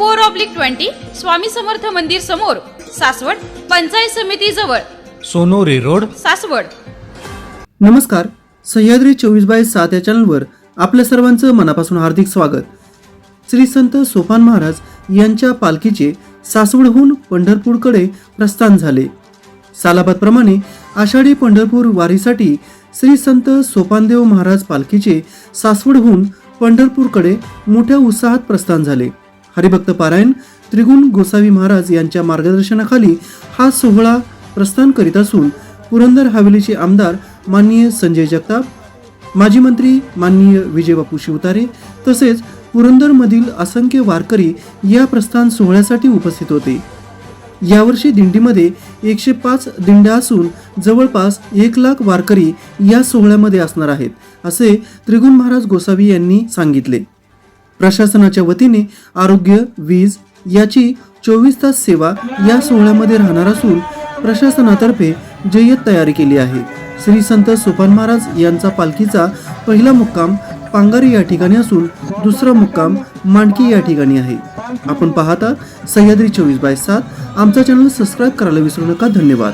four oblique twenty Swami Samarth मंदिर समोर सासवड पंचायत समिती जवळ. सोनोरी रोड. सासवड. नमस्कार सह्याद्री चोवीस बाय सात या चॅनलवर आपल्या सर्वांचं मनापासून हार्दिक स्वागत. श्री संत सोपान महाराज यांच्या पालखीचे सासवडहून पंढरपूरकडे प्रस्थान झाले. सालाबादप्रमाणे आषाढी पंढरपूर वारीसाठी श्री संत सोपानदेव महाराज पालखीचे सासवडहून पंढरपूरकडे मोठ्या उत्साहात प्रस्थान झाले. हरिभक्त पारायण त्रिगुण गोसावी महाराज यांच्या मार्गदर्शनाखाली हा सोहळा प्रस्थान करीत असून पुरंदर हवेलीचे आमदार माननीय संजय जगताप माजी मंत्री माननीय विजयबापू शिवतारे तसेच पुरंदरमधील असंख्य वारकरी या प्रस्थान सोहळ्यासाठी उपस्थित होते. यावर्षी दिंडीमध्ये एकशे पाच दिंड्या असून जवळपास एक लाख वारकरी या सोहळ्यामध्ये असणार आहेत असे त्रिगुण महाराज गोसावी यांनी सांगितले. प्रशासनाच्या वतीने आरोग्य वीज याची चोवीस तास सेवा या सोहळ्यामध्ये राहणार असून प्रशासनातर्फे जय्यत तयारी केली आहे. श्री संत सोपान महाराज यांचा पालखीचा पहिला मुक्काम पांगारी या ठिकाणी असून दुसरा मुक्काम मांडकी या ठिकाणी आहे. आपण पाहता सह्याद्री चोवीस बाय सात. आमचा चॅनल सबस्क्राईब करायला विसरू नका. धन्यवाद.